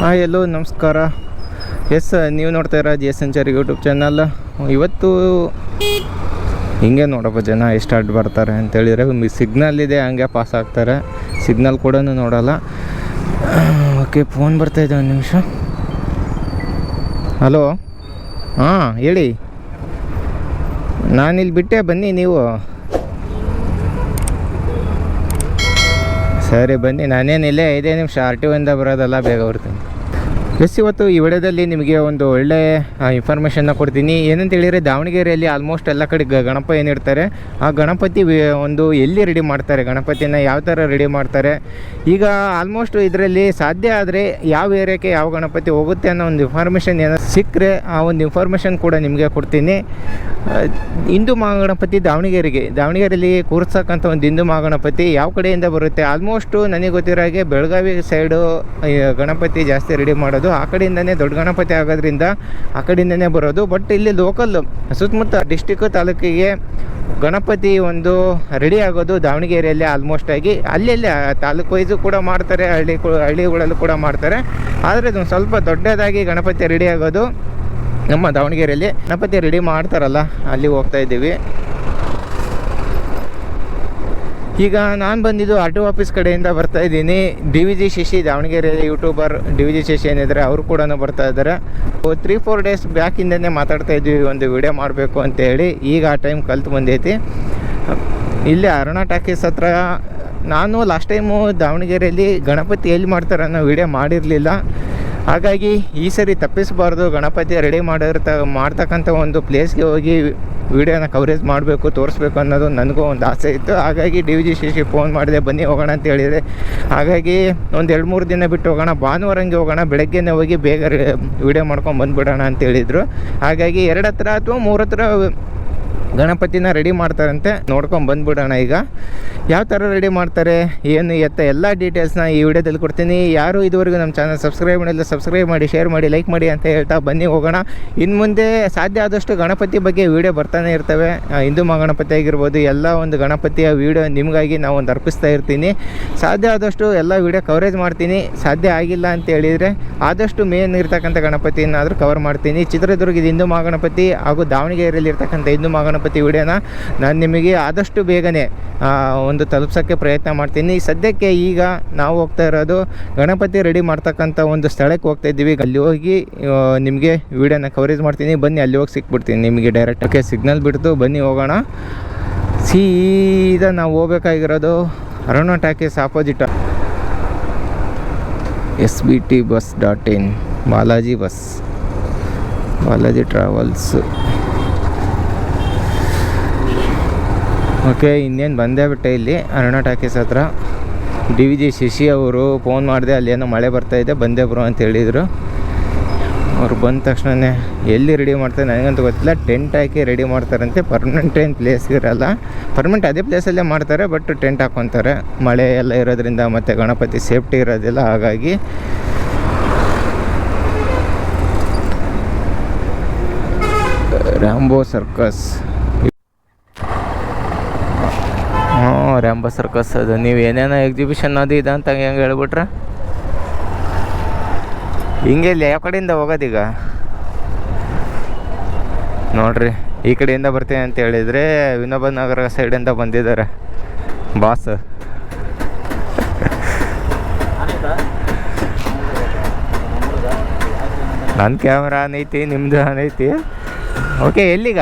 Hi, ಎಲ್ಲೋ ನಮಸ್ಕಾರ. S, ನೀವು ನೋಡ್ತಾ ಇರೋ G S Sanchari YouTube channel. ಇವತ್ತು ಹಿಂಗೆ ನೋಡಪ್ಪ ಜನ, ಎಷ್ಟು ಅಡ್ಡ ಬರ್ತಾರೆ ಅಂತೇಳಿದರೆ ಸಿಗ್ನಲ್ ಇದೆ, ಹಂಗೆ ಪಾಸ್ ಆಗ್ತಾರೆ. ಸಿಗ್ನಲ್ ಕೂಡ ನೋಡಲ್ಲ. ಓಕೆ, ಫೋನ್ ಬರ್ತಾಯಿದೆ ಒಂದು ನಿಮಿಷ. ಹಲೋ? ಹಾಂ, ಹೇಳಿ. ನಾನಿಲ್ಲಿ ಬಿಟ್ಟೆ, ಬನ್ನಿ ನೀವು. ಸರಿ, ಬನ್ನಿ. ನಾನೇನಿಲ್ಲ ಐದೇ ನಿಮಿಷ, ಆರ್ ಟಿ ಒಯಿಂದ ಬರೋದಲ್ಲ, ಬೇಗ ಬರ್ತೀನಿ. ಎಸ್, ಇವತ್ತು ಈ ವಿಡಿಯೋದಲ್ಲಿ ನಿಮಗೆ ಒಂದು ಒಳ್ಳೆ ಇನ್ಫಾರ್ಮೇಷನ್ನ ಕೊಡ್ತೀನಿ. ಏನಂತ ಹೇಳಿದರೆ, ದಾವಣಗೆರೆಯಲ್ಲಿ ಆಲ್ಮೋಸ್ಟ್ ಎಲ್ಲ ಕಡೆ ಗಣಪ ಏನಿರ್ತಾರೆ, ಆ ಗಣಪತಿ ಒಂದು ಎಲ್ಲಿ ರೆಡಿ ಮಾಡ್ತಾರೆ, ಗಣಪತಿನ ಯಾವ ಥರ ರೆಡಿ ಮಾಡ್ತಾರೆ? ಈಗ ಆಲ್ಮೋಸ್ಟ್ ಇದರಲ್ಲಿ ಸಾಧ್ಯ ಆದರೆ ಯಾವ ಏರಿಯಾಕ್ಕೆ ಯಾವ ಗಣಪತಿ ಹೋಗುತ್ತೆ ಅನ್ನೋ ಒಂದು ಇನ್ಫಾರ್ಮೇಷನ್ ಏನೋ ಸಿಕ್ಕರೆ ಆ ಒಂದು ಇನ್ಫಾರ್ಮೇಷನ್ ಕೂಡ ನಿಮಗೆ ಕೊಡ್ತೀನಿ. ಹಿಂದೂ ಮಹಾಗಣಪತಿ ದಾವಣಗೆರೆಗೆ. ದಾವಣಗೆರೆಯಲ್ಲಿ ಕೂರಿಸ್ತಕ್ಕಂಥ ಒಂದು ಹಿಂದೂ ಮಹಾಗಣಪತಿ ಯಾವ ಕಡೆಯಿಂದ ಬರುತ್ತೆ? ಆಲ್ಮೋಸ್ಟು ನನಗೆ ಗೊತ್ತಿರೋ ಹಾಗೆ ಬೆಳಗಾವಿ ಸೈಡು ಗಣಪತಿ ಜಾಸ್ತಿ ರೆಡಿ ಮಾಡೋದು ಆ ಕಡೆಯಿಂದನೇ ದೊಡ್ಡ ಗಣಪತಿ ಆಗೋದ್ರಿಂದ ಆ ಕಡೆಯಿಂದನೇ ಬರೋದು. ಬಟ್ ಇಲ್ಲಿ ಲೋಕಲ್ ಸುತ್ತಮುತ್ತ ಡಿಸ್ಟಿಕ್ಕು ತಾಲೂಕಿಗೆ ಗಣಪತಿ ಒಂದು ರೆಡಿ ಆಗೋದು ದಾವಣಗೆರೆಯಲ್ಲಿ ಆಲ್ಮೋಸ್ಟ್ ಆಗಿ. ಅಲ್ಲೆಲ್ಲಿ ತಾಲೂಕು ವೈಸು ಕೂಡ ಮಾಡ್ತಾರೆ, ಹಳ್ಳಿ ಹಳ್ಳಿಗಳಲ್ಲೂ ಕೂಡ ಮಾಡ್ತಾರೆ. ಆದರೆ ಇದೊಂದು ಸ್ವಲ್ಪ ದೊಡ್ಡದಾಗಿ ಗಣಪತಿ ರೆಡಿ ಆಗೋದು ನಮ್ಮ ದಾವಣಗೆರೆಯಲ್ಲಿ. ಗಣಪತಿ ರೆಡಿ ಮಾಡ್ತಾರಲ್ಲ, ಅಲ್ಲಿ ಹೋಗ್ತಾ ಇದ್ದೀವಿ. ಈಗ ನಾನು ಬಂದಿದ್ದು ಆಟೋ ಆಫೀಸ್ ಕಡೆಯಿಂದ ಬರ್ತಾ ಇದ್ದೀನಿ. D V G Shashi Davanagere YouTuber D V G Shashi ಏನಿದ್ದಾರೆ, ಅವರು ಕೂಡ ಬರ್ತಾ ಇದ್ದಾರೆ. ತ್ರೀ ಫೋರ್ ಡೇಸ್ ಬ್ಯಾಕಿಂದನೇ ಮಾತಾಡ್ತಾ ಇದ್ವಿ ಒಂದು ವಿಡಿಯೋ ಮಾಡಬೇಕು ಅಂತ ಹೇಳಿ. ಈಗ ಆ ಟೈಮ್ ಕಲ್ತು ಬಂದೈತಿ. ಇಲ್ಲಿ ಅರುಣ ಟಾಕೀಸ್ ಹತ್ರ ನಾನು ಲಾಸ್ಟ್ ಟೈಮು ದಾವಣಗೆರೆಯಲ್ಲಿ ಗಣಪತಿ ಎಲ್ಲಿ ಮಾಡ್ತಾರೆ ಅನ್ನೋ ವಿಡಿಯೋ ಮಾಡಿರಲಿಲ್ಲ. ಹಾಗಾಗಿ ಈ ಸರಿ ತಪ್ಪಿಸಬಾರ್ದು ಗಣಪತಿ ರೆಡಿ ಮಾಡಿರ್ತ ಮಾಡ್ತಕ್ಕಂಥ ಒಂದು ಪ್ಲೇಸ್ಗೆ ಹೋಗಿ ವಿಡಿಯೋನ ಕವರೇಜ್ ಮಾಡಬೇಕು, ತೋರಿಸ್ಬೇಕು ಅನ್ನೋದು ನನಗೂ ಒಂದು ಆಸೆ ಇತ್ತು. ಹಾಗಾಗಿ ಡಿ ವಿ ಜಿ ಫೋನ್ ಮಾಡಿದೆ, ಬನ್ನಿ ಹೋಗೋಣ ಅಂತ ಹೇಳಿದರೆ ಹಾಗಾಗಿ ಒಂದು ಎರಡು ಮೂರು ದಿನ ಬಿಟ್ಟು ಹೋಗೋಣ ಭಾನುವಾರ ಹಂಗೆ ಹೋಗೋಣ, ಬೆಳಗ್ಗೆನೇ ಹೋಗಿ ಬೇಗ ವಿಡಿಯೋ ಮಾಡ್ಕೊಂಡು ಬಂದುಬಿಡೋಣ ಅಂತ ಹೇಳಿದರು. ಹಾಗಾಗಿ ಎರಡು ಹತ್ರ ಅಥವಾ ಮೂರು ಹತ್ರ ಗಣಪತಿನ ರೆಡಿ ಮಾಡ್ತಾರಂತೆ. ನೋಡ್ಕೊಂಡು ಬಂದ್ಬಿಡೋಣ ಈಗ. ಯಾವ ಥರ ರೆಡಿ ಮಾಡ್ತಾರೆ, ಏನು, ಎತ್ತ ಎಲ್ಲ ಡೀಟೇಲ್ಸ್ನ ಈ ವಿಡಿಯೋದಲ್ಲಿ ಕೊಡ್ತೀನಿ. ಯಾರು ಇದುವರೆಗೂ ನಮ್ಮ ಚಾನಲ್ ಸಬ್ಸ್ಕ್ರೈಬ್ ಮಾಡಿಲ್ಲ ಸಬ್ಸ್ಕ್ರೈಬ್ ಮಾಡಿ ಶೇರ್ ಮಾಡಿ ಲೈಕ್ ಮಾಡಿ ಅಂತ ಹೇಳ್ತಾ ಬನ್ನಿ ಹೋಗೋಣ. ಇನ್ನು ಮುಂದೆ ಸಾಧ್ಯ ಆದಷ್ಟು ಗಣಪತಿ ಬಗ್ಗೆ ವಿಡಿಯೋ ಬರ್ತಾನೆ ಇರ್ತವೆ. ಹಿಂದೂ ಮಹಾಗಣಪತಿ ಆಗಿರ್ಬೋದು, ಎಲ್ಲ ಒಂದು ಗಣಪತಿಯ ವಿಡಿಯೋ ನಿಮಗಾಗಿ ನಾವು ಒಂದು ಅರ್ಪಿಸ್ತಾ ಇರ್ತೀನಿ. ಸಾಧ್ಯ ಆದಷ್ಟು ಎಲ್ಲ ವಿಡಿಯೋ ಕವರೇಜ್ ಮಾಡ್ತೀನಿ. ಸಾಧ್ಯ ಆಗಿಲ್ಲ ಅಂತ ಹೇಳಿದರೆ ಆದಷ್ಟು ಮೇನ್ ಇರ್ತಕ್ಕಂಥ ಗಣಪತಿಯನ್ನಾದರೂ ಕವರ್ ಮಾಡ್ತೀನಿ. ಚಿತ್ರದುರ್ಗದ ಹಿಂದೂ ಮಹಾಗಣಪತಿ ಹಾಗೂ ದಾವಣಗೆರೆಯಲ್ಲಿ ಇರ್ತಕ್ಕಂಥ ಹಿಂದೂ ಮಹಾಗಣಪತಿ ವಿಡಿಯೋನ ನಾನು ನಿಮಗೆ ಆದಷ್ಟು ಬೇಗನೆ ಒಂದು ತಲುಪ್ಸೋಕ್ಕೆ ಪ್ರಯತ್ನ ಮಾಡ್ತೀನಿ. ಸದ್ಯಕ್ಕೆ ಈಗ ನಾವು ಹೋಗ್ತಾ ಇರೋದು ಗಣಪತಿ ರೆಡಿ ಮಾಡ್ತಕ್ಕಂಥ ಒಂದು ಸ್ಥಳಕ್ಕೆ ಹೋಗ್ತಾ ಇದ್ದೀವಿ. ಅಲ್ಲಿ ಹೋಗಿ ನಿಮಗೆ ವಿಡಿಯೋನ ಕವರೇಜ್ ಮಾಡ್ತೀನಿ. ಬನ್ನಿ, ಅಲ್ಲಿ ಹೋಗಿ ಸಿಕ್ಬಿಡ್ತೀನಿ ನಿಮಗೆ ಡೈರೆಕ್ಟ್ ಓಕೆ ಸಿಗ್ನಲ್ ಬಿಡ್ತು, ಬನ್ನಿ ಹೋಗೋಣ. ಸೀದಾ ನಾವು ಹೋಗ್ಬೇಕಾಗಿರೋದು Aruna talkies opposite S B T bus dot in Balaji bus Balaji travels okay, ಇನ್ನೇನು ಬಂದೇ ಬಿಟ್ಟೆ ಇಲ್ಲಿ. ಅರುಣ ಟಾಕೀಸ್ ಹತ್ರ. ಡಿ ವಿ ಜಿ ಶಶಿ ಅವರು ಫೋನ್ ಮಾಡಿದೆ ಅಲ್ಲಿ ಮಳೆ ಬರ್ತಾ ಇದೆ, ಬಂದೇ ಬ್ರೋ ಅಂತ ಹೇಳಿದರು. ಅವ್ರು ಬಂದ ತಕ್ಷಣವೇ ಎಲ್ಲಿ ರೆಡಿ ಮಾಡ್ತಾರೆ ನನಗಂತೂ ಗೊತ್ತಿಲ್ಲ. ಟೆಂಟ್ ಹಾಕಿ ರೆಡಿ ಮಾಡ್ತಾರಂತೆ. ಪರ್ಮನೆಂಟ್ ಏನು ಪ್ಲೇಸ್ ಇರಲ್ಲ. ಪರ್ಮನೆಂಟ್ ಅದೇ ಪ್ಲೇಸಲ್ಲೇ ಮಾಡ್ತಾರೆ ಬಟ್ ಟೆಂಟ್ ಹಾಕ್ಕೊತಾರೆ ಮಳೆ ಎಲ್ಲ ಇರೋದ್ರಿಂದ ಮತ್ತು ಗಣಪತಿ ಸೇಫ್ಟಿ ಇರೋದಿಲ್ಲ, ಹಾಗಾಗಿ. ರ್ಯಾಂಬೋ ಸರ್ಕಸ್ ರ್ಯಾಂಬೋ ಸರ್ಕಸ್ ಅದು. ನೀವು ಏನೇನೋ ಎಕ್ಸಿಬಿಷನ್ ಅದು ಇದೆ ಅಂತ ಹೆಂಗೆ ಹೇಳ್ಬಿಟ್ರೆ? ಹಿಂಗೆ ಇಲ್ಲಿ ಯಾವ ಕಡೆಯಿಂದ ಹೋಗೋದೀಗ ನೋಡ್ರಿ, ಈ ಕಡೆಯಿಂದ ಬರ್ತೀನಿ ಅಂತ ಹೇಳಿದರೆ ವಿನೋಬ ನಗರ ಸೈಡಿಂದ ಬಂದಿದ್ದಾರೆ. ಬಾಸ್. ನನ್ನ ಕ್ಯಾಮ್ರಾ ಐತಿ ನಿಮ್ಮದು ಐತಿ ಓಕೆ ಎಲ್ಲಿಗ?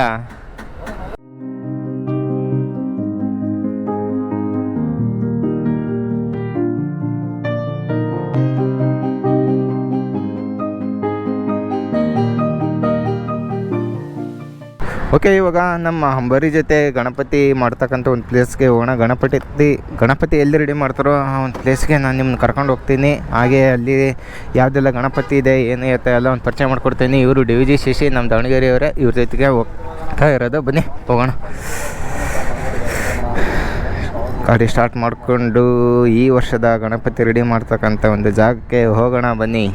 ಓಕೆ ಇವಾಗ ನಮ್ಮ ಅಂಬಾರಿ ಜೊತೆ ಗಣಪತಿ ಮಾಡ್ತಕ್ಕಂಥ ಒಂದು ಪ್ಲೇಸ್ಗೆ ಹೋಗೋಣ. ಗಣಪತಿ ಗಣಪತಿ ಎಲ್ಲಿ ರೆಡಿ ಮಾಡ್ತಾರೋ ಆ ಒಂದು ಪ್ಲೇಸ್ಗೆ ನಾನು ನಿಮ್ಮನ್ನ ಕರ್ಕೊಂಡು ಹೋಗ್ತೀನಿ. ಹಾಗೆ ಅಲ್ಲಿ ಯಾವುದೆಲ್ಲ ಗಣಪತಿ ಇದೆ, ಏನು ಇರುತ್ತೆ ಎಲ್ಲ ಒಂದು ಪರಿಚಯ ಮಾಡಿಕೊಡ್ತೀನಿ. ಇವರು ಡಿ ವಿ ಜಿ ಶಶಿ ನಮ್ಮ ದಾವಣಗೆರೆಯವರೇ ಇವ್ರ ಜೊತೆಗೆ ಹೋಗ್ತಾ ಇರೋದು. ಬನ್ನಿ, ಹೋಗೋಣ. ಗಾಡಿ ಸ್ಟಾರ್ಟ್ ಮಾಡಿಕೊಂಡು ಈ ವರ್ಷದ ಗಣಪತಿ ರೆಡಿ ಮಾಡ್ತಕ್ಕಂಥ ಒಂದು ಜಾಗಕ್ಕೆ ಹೋಗೋಣ. ಬನ್ನಿ.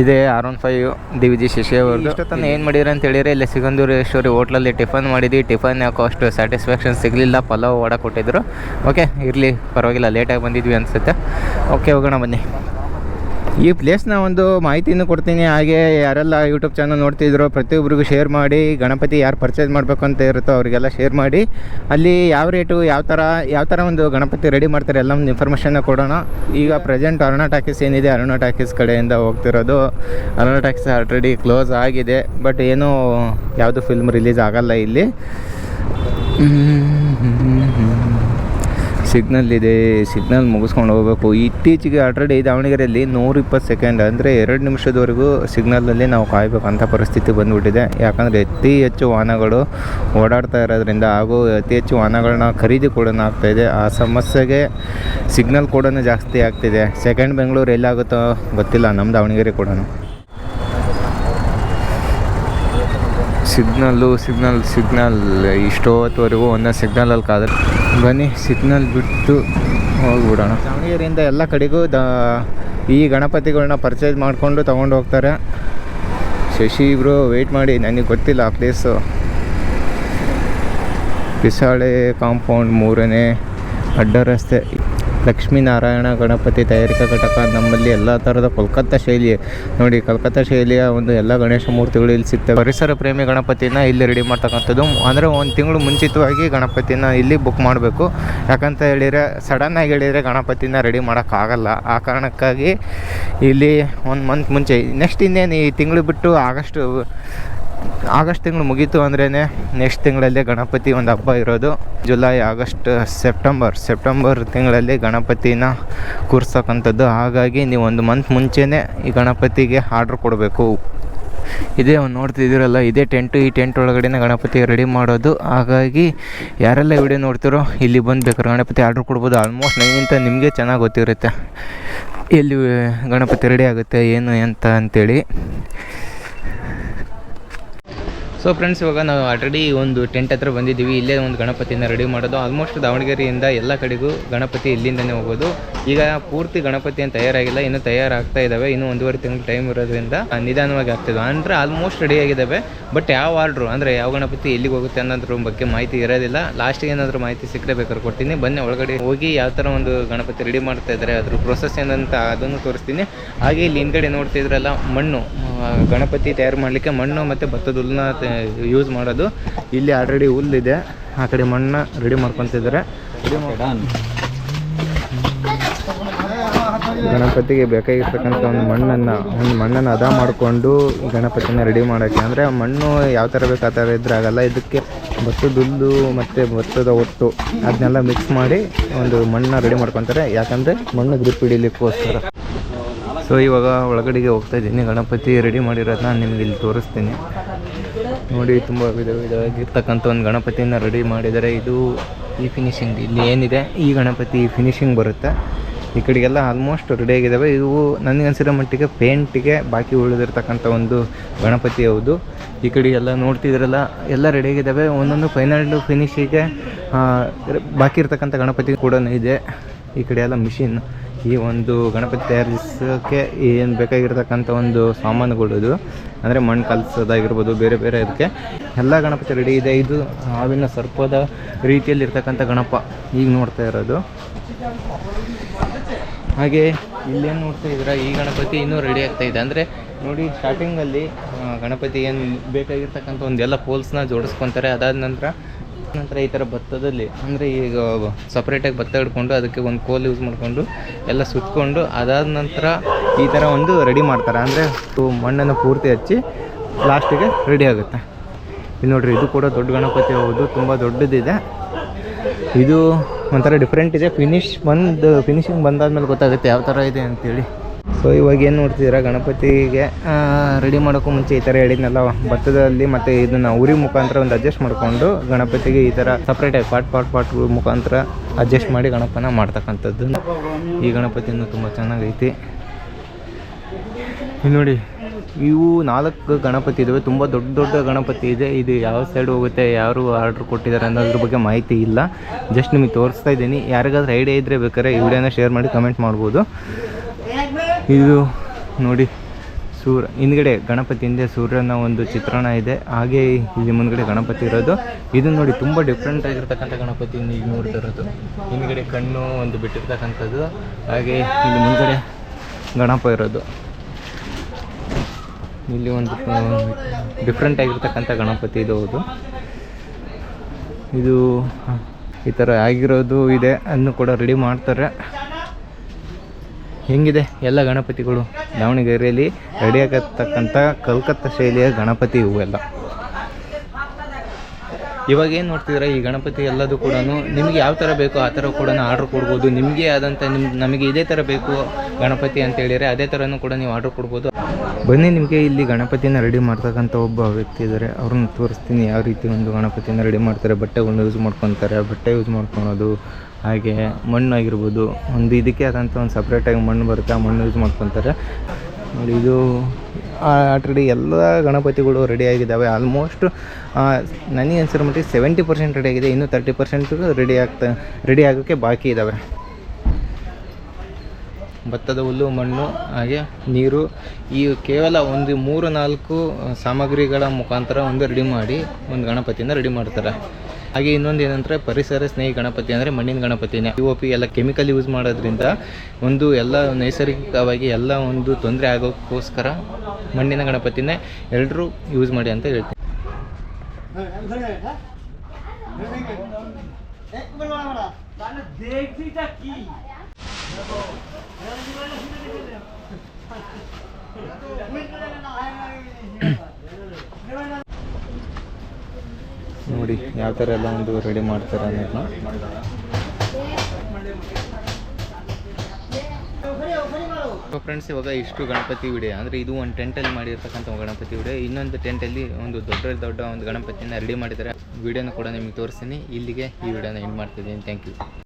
ಇದೆ R one five D V G Shashi ಅವ್ರದ್ದು. ಇಷ್ಟೊತ್ತನ ಏನು ಮಾಡಿದ್ರೆ ಅಂತ ಹೇಳಿದ್ರೆ ಇಲ್ಲಿ ಸಿಗಂದೂರೇಶ್ವರಿ ಹೋಟ್ಲಲ್ಲಿ ಟಿಫನ್ ಮಾಡಿದ್ವಿ. ಟಿಫನ್ ಯಾಕೋ ಅಷ್ಟು ಸ್ಯಾಟಿಸ್ಫ್ಯಾಕ್ಷನ್ ಸಿಗಲಿಲ್ಲ. ಪಲಾವ್ ವಡ ಕೊಟ್ಟಿದ್ರು. ಓಕೆ ಇರಲಿ ಪರವಾಗಿಲ್ಲ ಲೇಟಾಗಿ ಬಂದಿದ್ವಿ ಅನಿಸುತ್ತೆ. ಓಕೆ ಹೋಗೋಣ ಬನ್ನಿ. ಈ ಪ್ಲೇಸ್ನ ಒಂದು ಮಾಹಿತಿನೂ ಕೊಡ್ತೀನಿ. ಹಾಗೆ ಯಾರೆಲ್ಲ ಯೂಟ್ಯೂಬ್ ಚಾನಲ್ ನೋಡ್ತಿದ್ರು ಪ್ರತಿಯೊಬ್ಬರಿಗೂ ಶೇರ್ ಮಾಡಿ, ಗಣಪತಿ ಯಾರು ಪರ್ಚೇಸ್ ಮಾಡಬೇಕು ಅಂತ ಇರುತ್ತೋ ಅವರಿಗೆಲ್ಲ ಶೇರ್ ಮಾಡಿ. ಅಲ್ಲಿ ಯಾವ ರೇಟು ಯಾವ ಥರ ಯಾವ ಥರ ಒಂದು ಗಣಪತಿ ರೆಡಿ ಮಾಡ್ತಾರೆ ಎಲ್ಲ ಒಂದು ಇನ್ಫಾರ್ಮೇಷನ್ನ ಕೊಡೋಣ. ಈಗ ಪ್ರೆಸೆಂಟ್ ಅರುಣ ಟಾಕೀಸ್ ಏನಿದೆ, ಅರುಣ ಟಾಕೀಸ್ ಕಡೆಯಿಂದ ಹೋಗ್ತಿರೋದು. ಅರುಣ ಟಾಕೀಸ್ ಆಲ್ರೆಡಿ ಕ್ಲೋಸ್ ಆಗಿದೆ ಬಟ್ ಏನೂ ಯಾವುದು ಫಿಲ್ಮ್ ರಿಲೀಸ್ ಆಗಲ್ಲ ಇಲ್ಲಿ. ಸಿಗ್ನಲ್ ಇದೆ, ಸಿಗ್ನಲ್ ಮುಗಿಸ್ಕೊಂಡು ಹೋಗಬೇಕು. ಇತ್ತೀಚೆಗೆ ಆಲ್ರೆಡಿ ದಾವಣಗೆರೆಯಲ್ಲಿ ನೂರ ಇಪ್ಪತ್ತು ಸೆಕೆಂಡ್ ಅಂದರೆ ಎರಡು ನಿಮಿಷದವರೆಗೂ ಸಿಗ್ನಲಲ್ಲಿ ನಾವು ಕಾಯಬೇಕು ಅಂಥ ಪರಿಸ್ಥಿತಿ ಬಂದುಬಿಟ್ಟಿದೆ. ಯಾಕಂದರೆ ಅತಿ ಹೆಚ್ಚು ವಾಹನಗಳು ಓಡಾಡ್ತಾ ಇರೋದ್ರಿಂದ ಹಾಗೂ ಅತಿ ಹೆಚ್ಚು ವಾಹನಗಳನ್ನ ಖರೀದಿ ಕೂಡ ಆಗ್ತಾಯಿದೆ ಆ ಸಮಸ್ಯೆಗೆ ಸಿಗ್ನಲ್ ಕೂಡ ಜಾಸ್ತಿ ಆಗ್ತಿದೆ. ಸೆಕೆಂಡ್ ಬೆಂಗಳೂರು ಎಲ್ಲಾಗುತ್ತೋ ಗೊತ್ತಿಲ್ಲ ನಮ್ಮ ದಾವಣಗೆರೆ ಕೂಡ ಸಿಗ್ನಲ್ಲು, ಸಿಗ್ನಲ್ ಸಿಗ್ನಲ್, ಇಷ್ಟೊತ್ತವರೆಗೂ ಒಂದೇ ಸಿಗ್ನಲಲ್ಲಿ ಕಾದ್ರೆ ಬನ್ನಿ, ಸಿಗ್ನಲ್ ಬಿಟ್ಟು ಹೋಗ್ಬಿಡೋಣ. ದಾವಣಗೆರೆಯಿಂದ ಎಲ್ಲ ಕಡೆಗೂ ದ ಈ ಗಣಪತಿಗಳನ್ನ ಪರ್ಚೇಸ್ ಮಾಡಿಕೊಂಡು ತೊಗೊಂಡು ಹೋಗ್ತಾರೆ. ಶಶಿ ಇಬ್ಬರು ವೆಯ್ಟ್ ಮಾಡಿ, ನನಗೆ ಗೊತ್ತಿಲ್ಲ ಆ ಪ್ಲೇಸು ಪಿಸಾಳೆ ಕಾಂಪೌಂಡ್ ಮೂರನೇ ಅಡ್ಡ ರಸ್ತೆ. ಲಕ್ಷ್ಮೀನಾರಾಯಣ ಗಣಪತಿ ತಯಾರಿಕಾ ಘಟಕ, ನಮ್ಮಲ್ಲಿ ಎಲ್ಲ ಥರದ ಕೋಲ್ಕತ್ತಾ ಶೈಲಿ ನೋಡಿ, ಕಲ್ಕತ್ತಾ ಶೈಲಿಯ ಒಂದು ಎಲ್ಲ ಗಣೇಶ ಮೂರ್ತಿಗಳು ಇಲ್ಲಿ ಸಿಗ್ತವೆ. ಪರಿಸರ ಪ್ರೇಮಿ ಗಣಪತಿನ ಇಲ್ಲಿ ರೆಡಿ ಮಾಡ್ತಕ್ಕಂಥದ್ದು. ಅಂದರೆ ಒಂದು ತಿಂಗಳು ಮುಂಚಿತವಾಗಿ ಗಣಪತಿನ ಇಲ್ಲಿ ಬುಕ್ ಮಾಡಬೇಕು. ಯಾಕಂತ ಹೇಳಿದರೆ ಸಡನ್ನಾಗಿ ಹೇಳಿದರೆ ಗಣಪತಿನ ರೆಡಿ ಮಾಡೋಕ್ಕಾಗಲ್ಲ. ಆ ಕಾರಣಕ್ಕಾಗಿ ಇಲ್ಲಿ ಒಂದು ಮಂತ್ ಮುಂಚೆ ನೆಕ್ಸ್ಟ್ ಇನ್ನೇನು ಈ ತಿಂಗಳು ಬಿಟ್ಟು ಆಗಸ್ಟ್ ಆಗಸ್ಟ್ ತಿಂಗಳು ಮುಗೀತು ಅಂದ್ರೇ ನೆಕ್ಸ್ಟ್ ತಿಂಗಳಲ್ಲಿ ಗಣಪತಿ ಒಂದು ಹಬ್ಬ ಇರೋದು. ಜುಲೈ ಆಗಸ್ಟ್ ಸೆಪ್ಟೆಂಬರ್ ಸೆಪ್ಟೆಂಬರ್ ತಿಂಗಳಲ್ಲಿ ಗಣಪತಿನ ಕೂರ್ಸಕ್ಕಂಥದ್ದು. ಹಾಗಾಗಿ ನೀವು ಒಂದು ಮಂತ್ ಮುಂಚೆನೇ ಈ ಗಣಪತಿಗೆ ಆರ್ಡ್ರ್ ಕೊಡಬೇಕು. ಇದೇ ನೋಡ್ತಿದ್ದೀರಲ್ಲ, ಇದೇ ಟೆಂಟು ಈ ಟೆಂಟ್ ಒಳಗಡೆನೇ ಗಣಪತಿ ರೆಡಿ ಮಾಡೋದು. ಹಾಗಾಗಿ ಯಾರೆಲ್ಲ ವಿಡಿಯೋ ನೋಡ್ತಿರೋ, ಇಲ್ಲಿ ಬಂದು ಬೇಕಾದ್ರೆ ಗಣಪತಿ ಆರ್ಡ್ರ್ ಕೊಡ್ಬೋದು. ಆಲ್ಮೋಸ್ಟ್ ನನಗಿಂತ ನಿಮಗೆ ಚೆನ್ನಾಗಿ ಗೊತ್ತಿರುತ್ತೆ. ಎಲ್ಲಿ ಗಣಪತಿ ರೆಡಿ ಆಗುತ್ತೆ, ಏನು ಅಂತ ಅಂತೇಳಿ. ಸೊ ಫ್ರೆಂಡ್ಸ್ ಇವಾಗ ನಾವು ಆಲ್ರೆಡಿ ಒಂದು ಟೆಂಟ್ ಹತ್ರ ಬಂದಿದ್ದೀವಿ. ಇಲ್ಲೇ ಒಂದು ಗಣಪತಿಯನ್ನ ರೆಡಿ ಮಾಡೋದು. ಆಲ್ಮೋಸ್ಟ್ ದಾವಣಗೆರೆಯಿಂದ ಎಲ್ಲ ಕಡೆಗೂ ಗಣಪತಿ ಇಲ್ಲಿಂದನೇ ಹೋಗೋದು. ಈಗ ಪೂರ್ತಿ ಗಣಪತಿ ತಯಾರಾಗಿಲ್ಲ. ಇನ್ನೂ ತಯಾರಾಗ್ತಾ ಇದ್ದಾವೆ ಇನ್ನೂ ಒಂದೂವರೆ ತಿಂಗಳು ಟೈಮ್ ಇರೋದ್ರಿಂದ ನಿಧಾನವಾಗಿ ಆಗ್ತಿದ್ವು. ಅಂದರೆ ಆಲ್ಮೋಸ್ಟ್ ರೆಡಿ ಆಗಿದ್ದಾವೆ ಬಟ್ ಯಾವ ಆರ್ಡ್ರು ಅಂದರೆ ಯಾವ ಗಣಪತಿ ಎಲ್ಲಿಗೆ ಹೋಗುತ್ತೆ ಅನ್ನೋದ್ರ ಬಗ್ಗೆ ಮಾಹಿತಿ ಇರೋದಿಲ್ಲ. ಲಾಸ್ಟಿಗೆ ಏನಾದರೂ ಮಾಹಿತಿ ಸಿಕ್ಕರೆ ಬೇಕಾದ್ರೆ ಕೊಡ್ತೀನಿ. ಬನ್ನಿ, ಒಳಗಡೆ ಹೋಗಿ ಯಾವ ಥರ ಒಂದು ಗಣಪತಿ ರೆಡಿ ಮಾಡ್ತಾ ಇದ್ದಾರೆ ಅದ್ರ ಪ್ರೊಸೆಸ್ ಏನಂತ ಅದನ್ನು ತೋರಿಸ್ತೀನಿ. ಹಾಗೆ ಇಲ್ಲಿ ಹಿಂದ್ಗಡೆ ನೋಡ್ತಿದ್ರಲ್ಲ ಮಣ್ಣು. ಗಣಪತಿ ತಯಾರು ಮಾಡಲಿಕ್ಕೆ ಮಣ್ಣು ಮತ್ತು ಭತ್ತದ ಹುಲ್ಲನ್ನ ಯೂಸ್ ಮಾಡೋದು. ಇಲ್ಲಿ ಆಲ್ರೆಡಿ ಹುಲ್ಲಿದೆ ಆ ಕಡೆ ಮಣ್ಣ ರೆಡಿ ಮಾಡ್ಕೊತಿದ್ದಾರೆ. ಗಣಪತಿಗೆ ಬೇಕಾಗಿರ್ತಕ್ಕಂಥ ಒಂದು ಮಣ್ಣನ್ನು ಒಂದು ಮಣ್ಣನ್ನು ಹದ ಮಾಡಿಕೊಂಡು ಗಣಪತಿನ ರೆಡಿ ಮಾಡೋಕ್ಕೆ. ಅಂದರೆ ಮಣ್ಣು ಯಾವ ಥರ ಬೇಕು ಆ ಥರ ಇದ್ರೆ ಆಗಲ್ಲ. ಇದಕ್ಕೆ ಭತ್ತದ ಹುಲ್ಲು ಮತ್ತು ಭತ್ತದ ಒಟ್ಟು ಅದನ್ನೆಲ್ಲ ಮಿಕ್ಸ್ ಮಾಡಿ ಒಂದು ಮಣ್ಣನ್ನ ರೆಡಿ ಮಾಡ್ಕೊತಾರೆ. ಯಾಕಂದರೆ ಮಣ್ಣು ಗ್ರಿಪ್ ಹಿಡಿಲಿಕ್ಕೋಸ್ಕರ. ಸೊ ಇವಾಗ ಒಳಗಡೆಗೆ ಹೋಗ್ತಾ ಇದ್ದೀನಿ. ಗಣಪತಿ ರೆಡಿ ಮಾಡಿರೋದನ್ನ ನಿಮ್ಗೆ ಇಲ್ಲಿ ತೋರಿಸ್ತೀನಿ. ನೋಡಿ, ತುಂಬ ವಿಧ ವಿಧವಾಗಿರ್ತಕ್ಕಂಥ ಒಂದು ಗಣಪತಿಯನ್ನ ರೆಡಿ ಮಾಡಿದ್ದಾರೆ. ಇದು ಈ ಫಿನಿಶಿಂಗ್ ಇಲ್ಲಿ ಏನಿದೆ? ಈ ಗಣಪತಿ ಫಿನಿಶಿಂಗ್ ಬರುತ್ತೆ. ಈ ಕಡೆಗೆಲ್ಲ ಆಲ್ಮೋಸ್ಟ್ ರೆಡಿ ಆಗಿದ್ದಾವೆ. ಇವು ನನಗೆ ಅನ್ಸಿರೋ ಮಟ್ಟಿಗೆ ಪೇಂಟಿಗೆ ಬಾಕಿ ಉಳಿದಿರ್ತಕ್ಕಂಥ ಒಂದು ಗಣಪತಿ ಹೌದು. ಈ ಕಡೆ ಎಲ್ಲ ನೋಡ್ತಿದ್ರಲ್ಲ ಎಲ್ಲ ರೆಡಿ ಆಗಿದ್ದಾವೆ. ಒಂದೊಂದು ಫೈನಲ್ ಫಿನಿಶಿಗೆ ಬಾಕಿ ಇರ್ತಕ್ಕಂಥ ಗಣಪತಿ ಕೂಡ ಇದೆ. ಈ ಕಡೆ ಎಲ್ಲ ಮಿಷಿನ್ ಈ ಒಂದು ಗಣಪತಿ ತಯಾರಿಸೋಕ್ಕೆ ಏನು ಬೇಕಾಗಿರ್ತಕ್ಕಂಥ ಒಂದು ಸಾಮಾನುಗಳು ಇದು. ಅಂದರೆ ಮಣ್ಣು ಕಲಸೋದಾಗಿರ್ಬೋದು, ಬೇರೆ ಬೇರೆ ಇದಕ್ಕೆ. ಎಲ್ಲ ಗಣಪತಿ ರೆಡಿ ಇದೆ. ಇದು ಹಾವಿನ ಸರ್ಪದ ರೀತಿಯಲ್ಲಿರ್ತಕ್ಕಂಥ ಗಣಪ ಈಗ ನೋಡ್ತಾ ಇರೋದು. ಹಾಗೆ ಇಲ್ಲೇನು ನೋಡ್ತಾ ಇದ್ದೀರಾ? ಈ ಗಣಪತಿ ಇನ್ನೂ ರೆಡಿ ಆಗ್ತಾ ಇದೆ. ಅಂದರೆ ನೋಡಿ ಸ್ಟಾರ್ಟಿಂಗಲ್ಲಿ ಗಣಪತಿ ಏನು ಬೇಕಾಗಿರ್ತಕ್ಕಂಥ ಒಂದು ಎಲ್ಲ ಪೋಲ್ಸ್ನ ಜೋಡಿಸ್ಕೊತಾರೆ. ಅದಾದ ನಂತರ ನಂತರ ಈ ಥರ ಭತ್ತದಲ್ಲಿ, ಅಂದರೆ ಈಗ ಸಪ್ರೇಟಾಗಿ ಭತ್ತ ಹಿಡ್ಕೊಂಡು ಅದಕ್ಕೆ ಒಂದು ಕೋಲ್ ಯೂಸ್ ಮಾಡಿಕೊಂಡು ಎಲ್ಲ ಸುತ್ತಕೊಂಡು ಅದಾದ ನಂತರ ಈ ಥರ ಒಂದು ರೆಡಿ ಮಾಡ್ತಾರೆ. ಅಂದರೆ ಮಣ್ಣನ್ನು ಪೂರ್ತಿ ಹಚ್ಚಿ ಲಾಸ್ಟಿಗೆ ರೆಡಿ ಆಗುತ್ತೆ. ಇದು ನೋಡ್ರಿ, ಇದು ಕೂಡ ದೊಡ್ಡ ಗಣಪತಿ ಹೌದು, ತುಂಬ ದೊಡ್ಡದಿದೆ. ಇದು ಒಂಥರ ಡಿಫ್ರೆಂಟ್ ಇದೆ. ಫಿನಿಶ್ ಬಂದು ಫಿನಿಶಿಂಗ್ ಬಂದಾದ್ಮೇಲೆ ಗೊತ್ತಾಗುತ್ತೆ ಯಾವ ಥರ ಇದೆ ಅಂತೇಳಿ. ಸೊ ಇವಾಗ ಏನು ನೋಡ್ತಿದ್ದೀರಾ? ಗಣಪತಿಗೆ ರೆಡಿ ಮಾಡೋಕ್ಕೂ ಮುಂಚೆ ಈ ಥರ ಹೇಳಿದ್ನಲ್ಲ, ಭತ್ತದಲ್ಲಿ ಮತ್ತು ಇದನ್ನು ಉರಿ ಮುಖಾಂತರ ಒಂದು ಅಡ್ಜಸ್ಟ್ ಮಾಡಿಕೊಂಡು ಗಣಪತಿಗೆ ಈ ಥರ ಸಪ್ರೇಟಾಗಿ ಪಾಟ್ ಪಾಟ್ ಪಾಟ್ ಮುಖಾಂತರ ಅಡ್ಜಸ್ಟ್ ಮಾಡಿ ಗಣಪನ ಮಾಡ್ತಕ್ಕಂಥದ್ದು. ಈ ಗಣಪತಿನೂ ತುಂಬ ಚೆನ್ನಾಗೈತಿ. ನೋಡಿ, ಇವು ನಾಲ್ಕು ಗಣಪತಿ ಇದಾವೆ. ತುಂಬ ದೊಡ್ಡ ದೊಡ್ಡ ಗಣಪತಿ ಇದೆ. ಇದು ಯಾವ ಸೈಡ್ ಹೋಗುತ್ತೆ, ಯಾರು ಆರ್ಡ್ರ್ ಕೊಟ್ಟಿದ್ದಾರೆ ಅನ್ನೋದ್ರ ಬಗ್ಗೆ ಮಾಹಿತಿ ಇಲ್ಲ. ಜಸ್ಟ್ ನಿಮಗೆ ತೋರಿಸ್ತಾ ಇದ್ದೀನಿ. ಯಾರಿಗಾದ್ರೂ ಐಡಿಯಾ ಇದ್ದರೆ ಬೇಕಾದ್ರೆ ಈ ವಿಡಿಯೋನ ಶೇರ್ ಮಾಡಿ ಕಮೆಂಟ್ ಮಾಡ್ಬೋದು. ಇದು ನೋಡಿ ಸೂರ್ ಹಿಂದ್ಗಡೆ ಗಣಪತಿ ಹಿಂದೆ ಸೂರ್ಯನ ಒಂದು ಚಿತ್ರಣ ಇದೆ. ಹಾಗೆ ಇಲ್ಲಿ ಮುಂದ್ಗಡೆ ಗಣಪತಿ ಇರೋದು. ಇದು ನೋಡಿ ತುಂಬ ಡಿಫ್ರೆಂಟ್ ಆಗಿರ್ತಕ್ಕಂಥ ಗಣಪತಿ ಇಲ್ಲಿ ನೋಡ್ತಾ ಇರೋದು. ಹಿಂದ್ಗಡೆ ಕಣ್ಣು ಒಂದು ಬಿಟ್ಟಿರ್ತಕ್ಕಂಥದ್ದು. ಹಾಗೆ ಇಲ್ಲಿ ಮುಂದ್ಗಡೆ ಗಣಪ ಇರೋದು. ಇಲ್ಲಿ ಒಂದು ಡಿಫ್ರೆಂಟ್ ಆಗಿರ್ತಕ್ಕಂಥ ಗಣಪತಿ ಇದು ಹೌದು. ಇದು ಈ ಥರ ಆಗಿರೋದು ಇದೆ. ಅದನ್ನು ಕೂಡ ರೆಡಿ ಮಾಡ್ತಾರೆ. ಹೆಂಗಿದೆ ಎಲ್ಲ ಗಣಪತಿಗಳು? ದಾವಣಗೆರೆಯಲ್ಲಿ ರೆಡಿ ಆಗತಕ್ಕಂಥ ಕಲ್ಕತ್ತಾ ಶೈಲಿಯ ಗಣಪತಿ ಇವೆಲ್ಲ. ಇವಾಗ ಏನು ನೋಡ್ತಿದ್ರೆ ಈ ಗಣಪತಿ ಎಲ್ಲದೂ ಕೂಡ ನಿಮಗೆ ಯಾವ ಥರ ಬೇಕೋ ಆ ಥರ ಕೂಡ ಆರ್ಡ್ರ್ ಕೊಡ್ಬೋದು. ನಿಮಗೆ ಆದಂಥ ನಿಮ್, ನಮಗೆ ಇದೇ ಥರ ಬೇಕು ಗಣಪತಿ ಅಂತ ಹೇಳಿದರೆ ಅದೇ ಥರನೂ ಕೂಡ ನೀವು ಆರ್ಡ್ರ್ ಕೊಡ್ಬೋದು. ಬನ್ನಿ ನಿಮಗೆ ಇಲ್ಲಿ ಗಣಪತಿನ ರೆಡಿ ಮಾಡ್ತಕ್ಕಂಥ ಒಬ್ಬ ವ್ಯಕ್ತಿ ಇದ್ದಾರೆ ಅವ್ರನ್ನ ತೋರಿಸ್ತೀನಿ ಯಾವ ರೀತಿ ಒಂದು ಗಣಪತಿನ ರೆಡಿ ಮಾಡ್ತಾರೆ. ಬಟ್ಟೆಗಳನ್ನ ಯೂಸ್ ಮಾಡ್ಕೊತಾರೆ. ಬಟ್ಟೆ ಯೂಸ್ ಮಾಡ್ಕೊಳೋದು ಹಾಗೆ ಮಣ್ಣು ಆಗಿರ್ಬೋದು, ಒಂದು ಇದಕ್ಕೆ ಆದಂಥ ಒಂದು ಸಪ್ರೇಟಾಗಿ ಮಣ್ಣು ಬರುತ್ತೆ ಆ ಮಣ್ಣು ಯೂಸ್ ಮಾಡ್ಕೊತಾರೆ. ನೋಡಿ, ಇದು ಆಲ್ರೆಡಿ ಎಲ್ಲ ಗಣಪತಿಗಳು ರೆಡಿ ಆಗಿದ್ದಾವೆ. ಆಲ್ಮೋಸ್ಟ್ ನನಗೆ ಅನ್ಸಿರೋ ಮಟ್ಟಿಗೆ ಸೆವೆಂಟಿ ಪರ್ಸೆಂಟ್ ಆಗಿದೆ. ಇನ್ನು ತರ್ಟಿ ಪರ್ಸೆಂಟ್ ರೆಡಿ ಆಗ್ತಾ ರೆಡಿ ಆಗೋಕ್ಕೆ ಬಾಕಿ ಇದ್ದಾವೆ ಭತ್ತದ ಹುಲ್ಲು, ಮಣ್ಣು, ಹಾಗೆ ನೀರು, ಈ ಕೇವಲ ಒಂದು ಮೂರು ನಾಲ್ಕು ಸಾಮಗ್ರಿಗಳ ಮುಖಾಂತರ ಒಂದು ರೆಡಿ ಮಾಡಿ, ಒಂದು ಗಣಪತಿಯನ್ನು ರೆಡಿ ಮಾಡ್ತಾರೆ. ಹಾಗೆ ಇನ್ನೊಂದು ಏನಂದ್ರೆ ಪರಿಸರ ಸ್ನೇಹಿ ಗಣಪತಿ ಅಂದರೆ ಮಣ್ಣಿನ ಗಣಪತಿನೇ ಪಿ ಒ ಪಿ ಎಲ್ಲ ಕೆಮಿಕಲ್ ಯೂಸ್ ಮಾಡೋದ್ರಿಂದ ಒಂದು ಎಲ್ಲ ನೈಸರ್ಗಿಕವಾಗಿ ಎಲ್ಲ ಒಂದು ತೊಂದರೆ ಆಗೋಕ್ಕೋಸ್ಕರ ಮಣ್ಣಿನ ಗಣಪತಿನೇ ಎಲ್ಲರೂ ಯೂಸ್ ಮಾಡಿ ಅಂತ ಹೇಳ್ತೀನಿ. ನೋಡಿ ಯಾವ ಥರ ಎಲ್ಲ ಒಂದು ರೆಡಿ ಮಾಡ್ತಾರೆ ಅನ್ನೋದನ್ನ. ಫ್ರೆಂಡ್ಸ್ ಇವಾಗ ಇಷ್ಟು ಗಣಪತಿ ವಿಡಿಯೋ. ಅಂದರೆ ಇದು ಒಂದು ಟೆಂಟಲ್ಲಿ ಮಾಡಿರ್ತಕ್ಕಂಥ ಒಂದು ಗಣಪತಿ ವಿಡಿಯೋ. ಇನ್ನೊಂದು ಟೆಂಟಲ್ಲಿ ಒಂದು ದೊಡ್ಡ ದೊಡ್ಡ ಒಂದು ಗಣಪತಿಯನ್ನ ರೆಡಿ ಮಾಡಿದ್ದಾರೆ. ವಿಡಿಯೋನ ಕೂಡ ನಿಮಗೆ ತೋರಿಸ್ತೀನಿ. ಇಲ್ಲಿಗೆ ಈ ವಿಡಿಯೋನ ಎಂಡ್ ಮಾಡ್ತಿದ್ದೀನಿ. Thank you